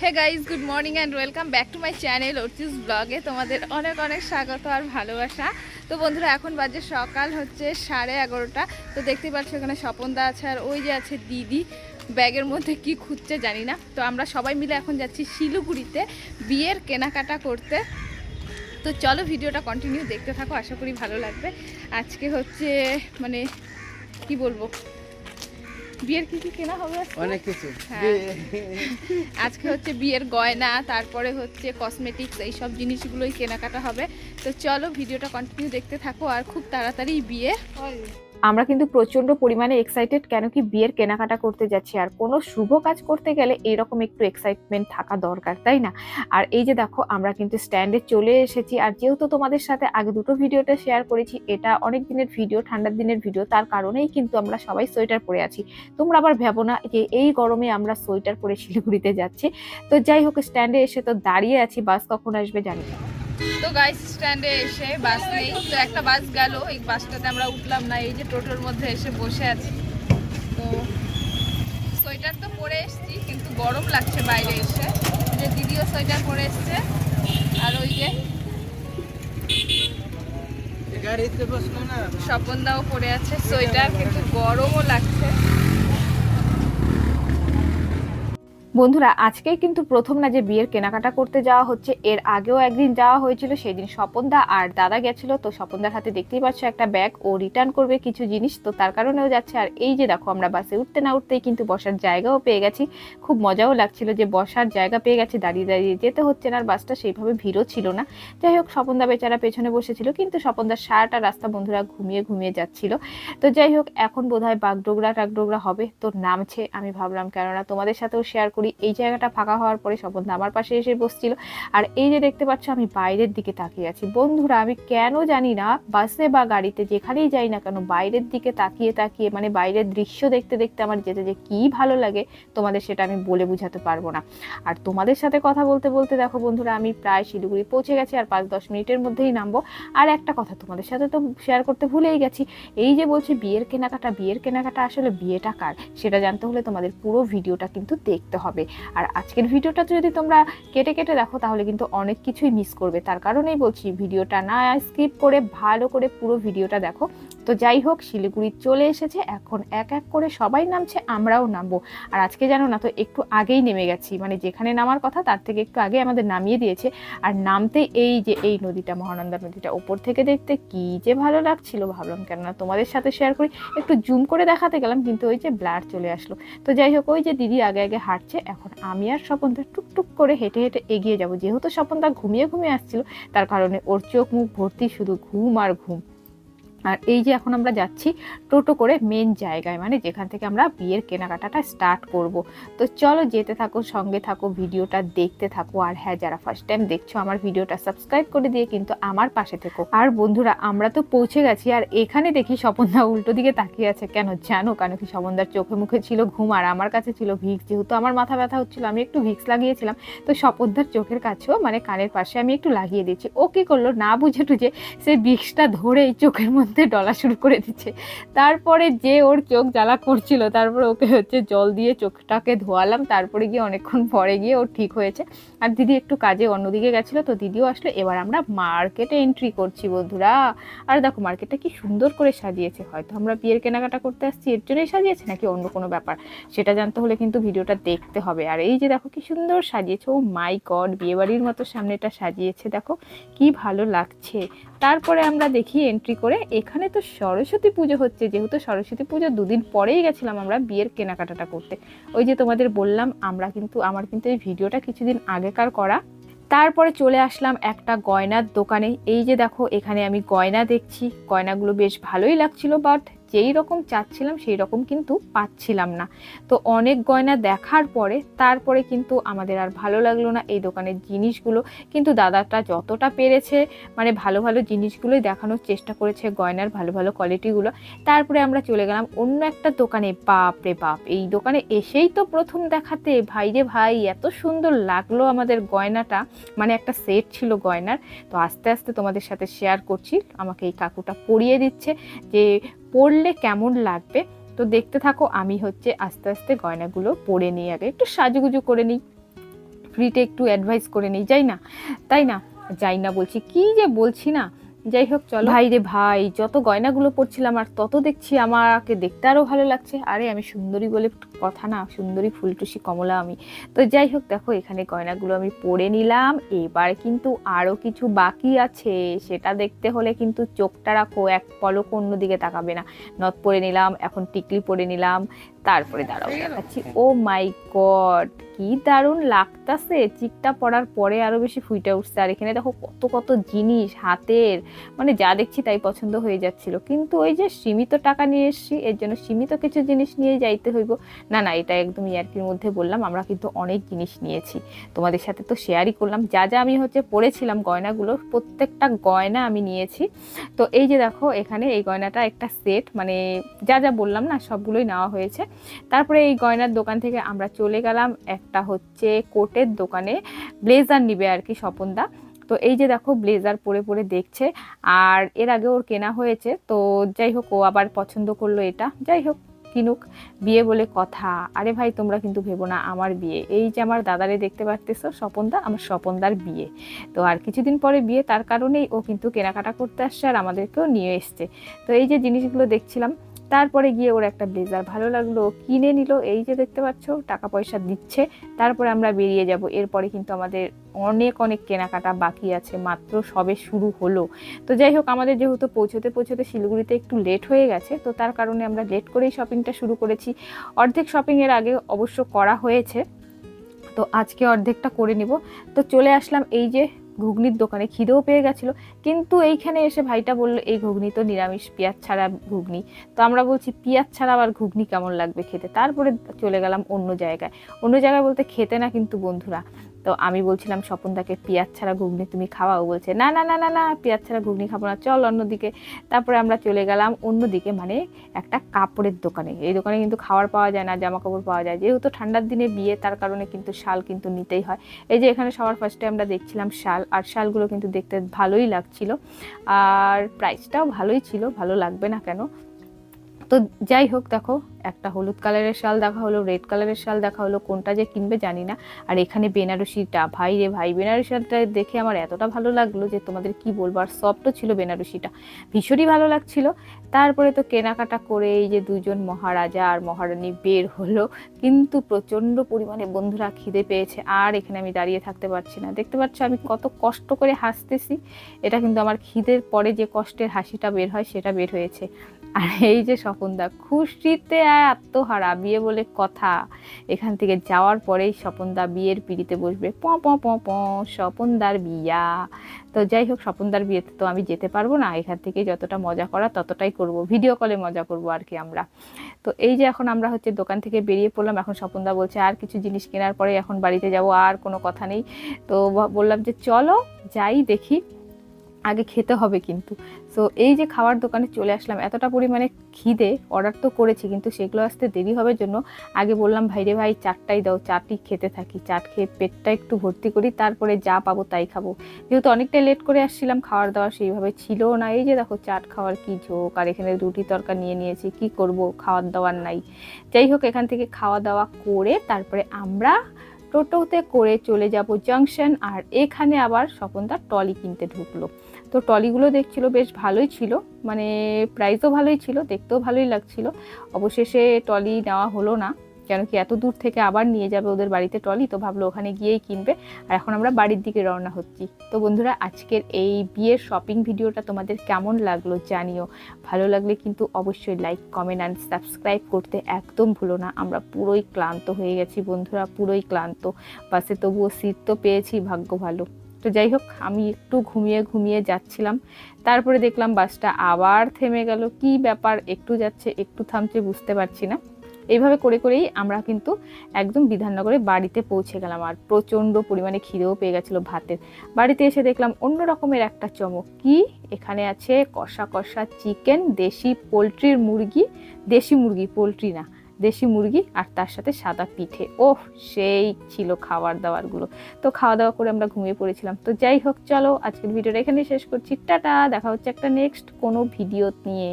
Hey guys good morning and welcome back to my channel Archi's ব্লগে তোমাদের অনেক অনেক স্বাগত আর ভালোবাসা। তো বন্ধুরা, এখন বাজে সকাল, হচ্ছে সাড়ে এগারোটা। তো দেখতে পাচ্ছ এখানে স্বপনদা আছে আর ওই যে আছে দিদি। ব্যাগের মধ্যে কি খুঁজছে জানি না। তো আমরা সবাই মিলে এখন যাচ্ছি শিলিগুড়িতে বিয়ের কেনাকাটা করতে। তো চলো ভিডিওটা কন্টিনিউ দেখতে থাকো, আশা করি ভালো লাগবে। আজকে হচ্ছে মানে কি বলব? বিয়ের কি কি কেনা হবে আজকে? অনেক কিছু। হ্যাঁ। আজকে হচ্ছে বিয়ের গয়না তারপরে হচ্ছে কসমেটিক্স এইসব জিনিসগুলোই কেনাকাটা হবে। তো চলো ভিডিওটা কন্টিনিউ দেখতে থাকো আর খুব তাড়াতাড়ি বিয়ে। আমরা কিন্তু প্রচণ্ড পরিমাণে এক্সাইটেড কেন কি বিয়ের কেনাকাটা করতে যাচ্ছি। আর কোনো শুভ কাজ করতে গেলে এরকম একটু এক্সাইটমেন্ট থাকা দরকার, তাই না? আর এই যে দেখো, আমরা কিন্তু স্ট্যান্ডে চলে এসেছি। আর যেহেতু তোমাদের সাথে আগে দুটো ভিডিওটা শেয়ার করেছি, এটা অনেক দিনের ভিডিও, ঠান্ডার দিনের ভিডিও, তার কারণেই কিন্তু আমরা সবাই সোয়েটার পরে আছি। তোমরা আবার ভেবো না যে এই গরমে আমরা সোয়েটার পরে শিলিগুড়িতে যাচ্ছি। তো যাই হোক স্ট্যান্ডে এসে তো দাঁড়িয়ে আছি বাস কখন আসবে জানি না। তো গাইস স্ট্যান্ডে এসে বাস নেই। তো একটা বাস গেল এই বাসটাতে আমরা উঠলাম না এই যে টোটোর মধ্যে এসে বসে আছি। তো সোয়েটার তো পরে এসেছি কিন্তু গরম লাগছে বাইরে এসে। যে দিদিও সোয়েটার পরে এসছে আর ওই যে গাড়িতে বসল না? স্বপনদাও পরে আছে। সোয়েটার কিন্তু গরমও লাগছে। বন্ধুরা, আজকেই কিন্তু প্রথম না যে বিয়ের কেনাকাটা করতে যাওয়া হচ্ছে, এর আগেও একদিন যাওয়া হয়েছিল সেই দিন স্বপনদা আর দাদা গেছিল, তো স্বপনদার হাতে দেখতেই পাচ্ছ একটা ব্যাগ, ও রিটার্ন করবে কিছু জিনিস, তো তার কারণেও যাচ্ছে, আর এই যে দেখো, আমরা বাসে উঠতে না উঠতেই কিন্তু বসার জায়গাও পেয়ে গেছি, খুব মজাও লাগছিল যে বসার জায়গা পেয়ে গেছে, দাঁড়িয়ে দাঁড়িয়ে যেতে হচ্ছে না, আর বাসটা সেইভাবে ভিড়ও ছিল না, যাই হোক, স্বপনদা বেচারা পেছনে বসেছিল, কিন্তু স্বপনদার সারাটা রাস্তা বন্ধুরা ঘুমিয়ে ঘুমিয়ে যাচ্ছিল, তো যাই হোক, এখন বোধহয় বাগডোগরা টাগডোগরা হবে, তো নামছে, আমি ভাবলাম কেননা তোমাদের সাথেও শেয়ার করি এই জায়গাটা ফাঁকা হওয়ার পরে স্বপনদা আমার পাশে এসে বসছিল। আর এই যে দেখতে পাচ্ছ, আমি বাইরের দিকে তাকিয়ে আছি। বন্ধুরা, আমি কেন জানি না, বাসে বা গাড়িতে যেখানেই যাই না কেন বাইরের দিকে তাকিয়ে তাকিয়ে মানে বাইরের দৃশ্য দেখতে দেখতে আমার যেতে যে কি ভালো লাগে, তোমাদের সেটা আমি বলে বুঝাতে পারব না। আর তোমাদের সাথে কথা বলতে বলতে দেখো বন্ধুরা, আমি প্রায় শিলিগুড়ি পৌঁছে গেছি আর পাঁচ দশ মিনিটের মধ্যেই নামবো। আর একটা কথা তোমাদের সাথে তো শেয়ার করতে ভুলেই গেছি। এই যে বলছি, বিয়ের কেনাকাটা বিয়ের কেনাকাটা আসলে বিয়েটা কার? সেটা জানতে হলে তোমাদের পুরো ভিডিওটা কিন্তু দেখতে হবে। আর আজকের ভিডিওটা যদি তোমরা কেটে কেটে দেখো, তাহলে কিন্তু অনেক কিছুই মিস করবে। তার কারণেই বলছি, ভিডিওটা না স্কিপ করে ভালো করে পুরো ভিডিওটা দেখো। তো যাই হোক শিলিগুড়ি চলে এসেছে। এখন এক এক করে সবাই নামছে, আমরাও নামবো। আর আজকে জানো না তো, একটু আগেই নেমে গেছি। মানে যেখানে নামার কথা, তার থেকে একটু আগে আমাদের নামিয়ে দিয়েছে। আর নামতে এই যে, এই নদীটা, মহানন্দা নদীটা, ওপর থেকে দেখতে কি যে ভালো লাগছিল। ভাবলাম, কেননা তোমাদের সাথে শেয়ার করি। একটু জুম করে দেখাতে গেলাম, কিন্তু ওই যে ব্লার চলে আসলো। তো যাই হোক ওই যে দিদি আগে আগে হাঁটছে। এখন আমি আর স্বপনদা টুকটুক করে হেঁটে হেঁটে এগিয়ে যাব। যেহেতু স্বপনদা ঘুমিয়ে ঘুমিয়ে আসছিল, তার কারণে ওর চোখ মুখ ভর্তি শুধু ঘুম আর ঘুম। আর এই যে এখন আমরা যাচ্ছি টোটো করে মেন জায়গায় মানে যেখান থেকে আমরা বিয়ের কেনাকাটাটা স্টার্ট করব। তো চলো যেতে থাকো, সঙ্গে থাকো, ভিডিওটা দেখতে থাকো। আর হ্যাঁ যারা ফার্স্ট টাইম দেখছ আমার ভিডিওটা সাবস্ক্রাইব করে দিয়ে কিন্তু আমার পাশে থেকো। আর বন্ধুরা, আমরা তো পৌঁছে গেছি আর এখানে দেখি স্বপনদা উল্টো দিকে তাকিয়ে আছে। কেন জানো? কেন কি স্বপনদার চোখে মুখে ছিল ঘুম আর আমার কাছে ছিল ভিক্স। যেহেতু আমার মাথা ব্যথা হচ্ছিল, আমি একটু ভিক্স লাগিয়েছিলাম। তো স্বপনদার চোখের কাছেও মানে কানের পাশে আমি একটু লাগিয়ে দিয়েছি। ও কী করল? না বুঝে টুঝে সে ভিক্সটা ধরেই চোখের মধ্যে ডলা শুরু করে দিচ্ছে। তারপরে যে ওর চোখ জ্বালা করছিল, তারপরে ওকে হচ্ছে জল দিয়ে চোখটাকে ধোয়ালাম, তারপরে গিয়ে অনেকক্ষণ পরে গিয়ে ও ঠিক হয়েছে। আর দিদি একটু কাজে অন্যদিকে গেছিল, তো দিদিও আসলে। এবার আমরা মার্কেটে এন্ট্রি করছি বন্ধুরা। আর দেখো, মার্কেটটা কি সুন্দর করে সাজিয়েছে। হয়তো আমরা বিয়ের কেনাকাটা করতে আসছি, এর জন্যই সাজিয়েছে নাকি অন্য কোনো ব্যাপার? সেটা জানতে হলে কিন্তু ভিডিওটা দেখতে হবে। আর এই যে দেখো, কি সুন্দর সাজিয়েছে। ও মাই গড, বিয়েবাড়ির মতো সামনেটা সাজিয়েছে। দেখো, কি ভালো লাগছে। তারপরে আমরা দেখি এন্ট্রি করে এখানে তো সরস্বতী পুজো হচ্ছে, যেহেতু সরস্বতী পুজো দুদিন পরেই গেছিলাম আমরা বিয়ের কেনাকাটাটা করতে। ওই যে তোমাদের বললাম, আমরা কিন্তু, আমার কিন্তু এই ভিডিওটা কিছুদিন আগেকার করা। তারপরে চলে আসলাম একটা গয়নার দোকানে। এই যে দেখো, এখানে আমি গয়না দেখছি। গয়নাগুলো বেশ ভালোই লাগছিল বাট যেই রকম চাচ্ছিলাম, সেই রকম কিন্তু পাচ্ছিলাম না। তো অনেক গয়না দেখার পরে, তারপরে কিন্তু আমাদের আর ভালো লাগল না এই দোকানের জিনিসগুলো। কিন্তু দাদাটা যতটা পেরেছে মানে ভালো ভালো জিনিসগুলোই দেখানোর চেষ্টা করেছে গয়নার ভালো ভালো কোয়ালিটিগুলো তারপরে আমরা চলে গেলাম অন্য একটা দোকানে। বাপ রে বাপ! এই দোকানে এসেই তো প্রথম দেখাতে। ভাই রে ভাই, এত সুন্দর লাগল আমাদের গয়নাটা। মানে একটা সেট ছিল গয়নার। তো আস্তে আস্তে তোমাদের সাথে শেয়ার করছি। আমাকে এই কাকুটা পরিয়ে দিচ্ছে যে পরলে কেমন লাগবে? তো দেখতে থাকো, আমি হচ্ছে আস্তে আস্তে গয়নাগুলো পরে নিই আগে। একটু সাজুগুজু করে নিই। ফ্রিতে একটু অ্যাডভাইস করে নিই, যাই না? তাই না? যাই না বলছি। কি যে বলছি না? যাই হোক চলো। ভাই রে ভাই, যত গয়নাগুলো পরছিলাম আর তত দেখছি আমাকে দেখতে আরও ভালো লাগছে। আরে আমি সুন্দরী বলে কথা না, সুন্দরী ফুলটুসি কমলা আমি। তো যাই হোক দেখো এখানে গয়নাগুলো আমি পরে নিলাম। এবার কিন্তু আরও কিছু বাকি আছে, সেটা দেখতে হলে কিন্তু চোখটা রাখো, এক পলক অন্যদিকে তাকাবে না। নথ পরে নিলাম, এখন টিকলি পরে নিলাম। তারপরে দাঁড়াও দেখাচ্ছি। ও মাই গড কি দারুণ লাগতাছে। চিকটা পড়ার পরে আরও বেশি ফুইটা উঠছে। আর এখানে দেখো কত কত জিনিস হাতের মানে যা দেখছি তাই পছন্দ হয়ে যাচ্ছিল। কিন্তু ওই যে সীমিত টাকা নিয়ে এসছি এর জন্য সীমিত কিছু জিনিস নিয়ে যাইতে হইব। না না এটা একদম ইয়ার্কির মধ্যে বললাম আমরা কিন্তু অনেক জিনিস নিয়েছি। তোমাদের সাথে তো শেয়ারই করলাম। যা যা আমি হচ্ছে পড়েছিলাম গয়নাগুলো প্রত্যেকটা গয়না আমি নিয়েছি। তো এই যে দেখো এখানে এই গয়নাটা একটা সেট মানে যা যা বললাম না সবগুলোই নেওয়া হয়েছে। তারপরে এই গয়নার দোকান থেকে আমরা চলে গেলাম একটা হচ্ছে কোটের দোকানে, ব্লেজার নিবে আর কি স্বপনদা। তো এই যে দেখো ব্লেজার পরে পরে দেখছে, আর এর আগে ওর কেনা হয়েছে, তো যাই হোক ও আবার পছন্দ করল এটা। যাই হোক, কিনুক, বিয়ে বলে কথা। আরে ভাই, তোমরা কিন্তু ভেবো না, আমার বিয়ে। এই যে আমার দাদারে দেখতে পারতেছো স্বপনদা, আমার স্বপনদার বিয়ে। তো আর কিছুদিন পরে বিয়ে, তার কারণেই ও কিন্তু কেনাকাটা করতে আসছে আর আমাদেরকেও নিয়ে এসছে। তো এই যে জিনিসগুলো দেখছিলাম তারপরে গিয়ে ওর একটা ব্লেজার ভালো লাগল কিনে নিল, এই যে দেখতে পাচ্ছ টাকা পয়সা দিচ্ছে। তারপরে আমরা বেরিয়ে যাব। এরপরে কিন্তু আমাদের অনেক অনেক কেনাকাটা বাকি আছে, মাত্র সবে শুরু হলো। তো যাই হোক, আমাদের যেহেতু পৌঁছতে পৌঁছতে শিলিগুড়িতে একটু লেট হয়ে গেছে, তো তার কারণে আমরা লেট করেই শপিংটা শুরু করেছি। অর্ধেক শপিংয়ের আগে অবশ্য করা হয়েছে। তো আজকে অর্ধেকটা করে নিব। তো চলে আসলাম এই যে ঘুগনির দোকানে খিদেও পেয়ে গেছিল। কিন্তু এইখানে এসে ভাইটা বলল, এই ঘুগনি তো নিরামিষ, পেঁয়াজ ছাড়া ঘুগনি। তো আমরা বলছি, পেঁয়াজ ছাড়া আবার ঘুগনি কেমন লাগবে খেতে? তারপরে চলে গেলাম অন্য জায়গায়। অন্য জায়গায় বলতে খেতে না কিন্তু বন্ধুরা তো আমি বলছিলাম, স্বপনদাকে পেঁয়াজ ছাড়া ঘুগনি তুমি খাওয়াও। বলছে, না না না না না, পেঁয়াজ ছাড়া ঘুগনি খাব না। চল অন্যদিকে। তারপরে আমরা চলে গেলাম অন্যদিকে মানে একটা কাপড়ের দোকানে। এই দোকানে কিন্তু খাওয়ার পাওয়া যায় না জামা কাপড় পাওয়া যায়। যেহেতু ঠান্ডার দিনে বিয়ে, তার কারণে কিন্তু শাল কিন্তু নিতেই হয়। এই যে এখানে সবার ফার্স্টে আমরা দেখছিলাম শাল, আর শালগুলো কিন্তু দেখতে ভালোই লাগছিল। আর প্রাইসটাও ভালোই ছিল, ভালো লাগবে না কেন? তো যাই হোক, দেখো, একটা হলুদ কালারের শাল দেখা হলো, রেড কালারের শাল দেখা হলো, কোনটা যে কিনবে জানি না। আর এখানে বেনারসিটা, ভাই রে ভাই, বেনারসিটা দেখে আমার এতটা ভালো লাগল যে তোমাদের কি বলব, আর সফটও ছিল বেনারসিটা। ভীষণই ভালো লাগছিল। তারপরে তো কেনাকাটা করে এই যে দুজন মহারাজা আর মহারানী বের হলো, কিন্তু প্রচণ্ড পরিমাণে বন্ধুরা খিদে পেয়েছে, আর এখানে আমি দাঁড়িয়ে থাকতে পারছি না। দেখতে পাচ্ছ আমি কত কষ্ট করে হাসতেছি, এটা কিন্তু আমার খিদের পরে যে কষ্টের হাসিটা বের হয়, সেটা বের হয়েছে। আর এই যে স্বপনদা, খুশিতে আত্মহারা, বিয়ে বলে কথা। এখান থেকে যাওয়ার পরেই স্বপনদা বিয়ের পিড়িতে বসবে। প প প প, স্বপনদার বিয়া। তো যাই হোক, স্বপনদার বিয়েতে তো আমি যেতে পারব না। এখান থেকে যতটা মজা করা ততটাই করব। ভিডিও কলে মজা করব আর কি আমরা। তো এই যে এখন আমরা হচ্ছে দোকান থেকে বেরিয়ে পড়লাম। এখন স্বপনদা বলছে, আর কিছু জিনিস কেনার পরে এখন বাড়িতে যাব, আর কোনো কথা নেই। তো বললাম যে, চলো যাই দেখি। আগে খেতে হবে কিন্তু। সো এই যে খাওয়ার দোকানে চলে আসলাম, এতটা পরিমাণে খিদে অর্ডার তো করেছি কিন্তু সেগুলো আসতে দেরি হবে জন্য আগে বললাম ভাইরে ভাই, চাটটাই দাও চারটি খেতে থাকি, চাট খেয়ে পেটটা একটু ভর্তি করি, তারপরে যা পাবো তাই খাব। যেহেতু অনেকটাই লেট করে আসছিলাম, খাওয়ার দাওয়া সেইভাবে ছিল না। এই যে দেখো, চাট খাওয়ার কি ঝোঁক, আর এখানে রুটি তরকা নিয়ে নিয়েছি, কি করব? খাওয়ার দাওয়ার নাই। যাই হোক, এখান থেকে খাওয়া দাওয়া করে তারপরে আমরা টোটোতে করে চলে যাব জাংশন আর এখানে আবার স্বপনদার টলি কিনতে ঢুকলো। তো টলিগুলো দেখছিল, বেশ ভালোই ছিল। মানে প্রাইসও ভালোই ছিল, দেখতেও ভালোই লাগছিল। অবশেষে টলি নেওয়া হলো না, কেন কি এত দূর থেকে আবার নিয়ে যাবে ওদের বাড়িতে টলি তো ভাবলো ওখানে গিয়েই কিনবে। আর এখন আমরা বাড়ির দিকে রওনা হচ্ছি। তো বন্ধুরা, আজকের এই বিয়ের শপিং ভিডিওটা তোমাদের কেমন লাগল জানিও। ভালো লাগলে কিন্তু অবশ্যই লাইক কমেন্ট অ্যান্ড সাবস্ক্রাইব করতে একদম ভুলো না। আমরা পুরোই ক্লান্ত হয়ে গেছি বন্ধুরা, পুরোই ক্লান্ত। বাসে তবুও সিট তো পেয়েছি, ভাগ্য ভালো। তো যাই হোক, আমি একটু ঘুমিয়ে ঘুমিয়ে যাচ্ছিলাম। তারপরে দেখলাম বাসটা আবার থেমে গেল। কি ব্যাপার? একটু যাচ্ছে, একটু থামছে, বুঝতে পারছি না। এইভাবে করে করেই আমরা কিন্তু একদম বিধাননগরে বাড়িতে পৌঁছে গেলাম। আর প্রচণ্ড পরিমাণে খিদেও পেয়ে গেছিল ভাতের। বাড়িতে এসে দেখলাম অন্য রকমের একটা চমক। কি? এখানে আছে কষা কষা চিকেন, দেশি পোলট্রির মুরগি। দেশি মুরগি, পোলট্রি না। দেশি মুরগি আর তার সাথে সাদা পিঠে। ওহ, সেই ছিল খাবার দাবারগুলো তো খাওয়া দাওয়া করে আমরা ঘুমিয়ে পড়েছিলাম। তো যাই হোক, চলো আজকের ভিডিওটা এখানেই শেষ করছি। টাটা, দেখা হচ্ছে একটা নেক্সট কোনো ভিডিও নিয়ে।